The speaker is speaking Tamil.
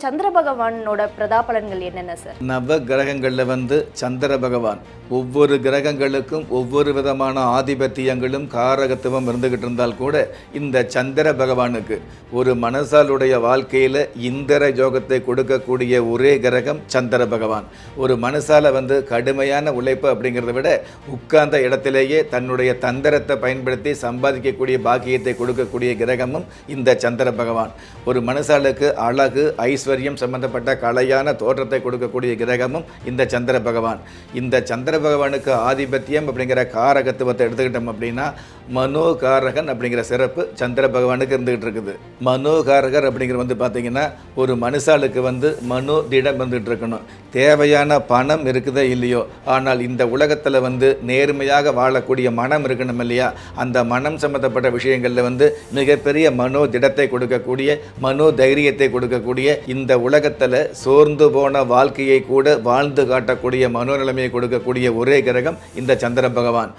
சந்திர பகவானோட பிரதாபலன்கள் என்னென்ன சார் நவ கிரகங்களில் வந்து சந்திர பகவான் ஒவ்வொரு கிரகங்களுக்கும் ஒவ்வொரு விதமான ஆதிபத்தியங்களும் காரகத்துவம் இருந்துகிட்டு இருந்தால் கூட இந்த சந்திர பகவானுக்கு ஒரு மனசாலுடைய வாழ்க்கையில் இந்திர யோகத்தை கொடுக்கக்கூடிய ஒரே கிரகம் சந்திர பகவான் ஒரு மனசால வந்து கடுமையான உழைப்பு அப்படிங்கிறத விட உட்கார்ந்த இடத்திலேயே தன்னுடைய தந்திரத்தை பயன்படுத்தி சம்பாதிக்கக்கூடிய பாக்கியத்தை கொடுக்கக்கூடிய கிரகமும் இந்த சந்திர பகவான் ஒரு மனசாலுக்கு அழகு ஐஸ்வர்யம் சம்பந்தப்பட்ட கலையான தோற்றத்தை கொடுக்கக்கூடிய கிரகமும் இந்த சந்திர பகவான். இந்த சந்திர பகவானுக்கு ஆதிபத்தியம் அப்படிங்கிற காரகத்துவத்தை எடுத்துக்கிட்டோம் அப்படின்னா மனோகாரகன் அப்படிங்கிற சிறப்பு சந்திர பகவானுக்கு இருந்துகிட்டு இருக்குது. மனோகாரகர் அப்படிங்கிற வந்து பார்த்திங்கன்னா ஒரு மனுஷாளுக்கு வந்து மனோ திடம் வந்துகிட்டு இருக்கணும். தேவையான பணம் இருக்குதோ இல்லையோ? ஆனால் இந்த உலகத்தில் வந்து நேர்மையாக வாழக்கூடிய மனம் இருக்கணும் இல்லையா? அந்த மனம் சம்பந்தப்பட்ட விஷயங்களில் வந்து மிகப்பெரிய மனோ திடத்தை கொடுக்கக்கூடிய மனோ தைரியத்தை கொடுக்கக்கூடிய இந்த உலகத்தில் சோர்ந்து போன வாழ்க்கையை கூட வாழ்ந்து காட்டக்கூடிய மனோநிலைமையை கொடுக்கக்கூடிய ஒரே கிரகம் இந்த சந்திர பகவான்.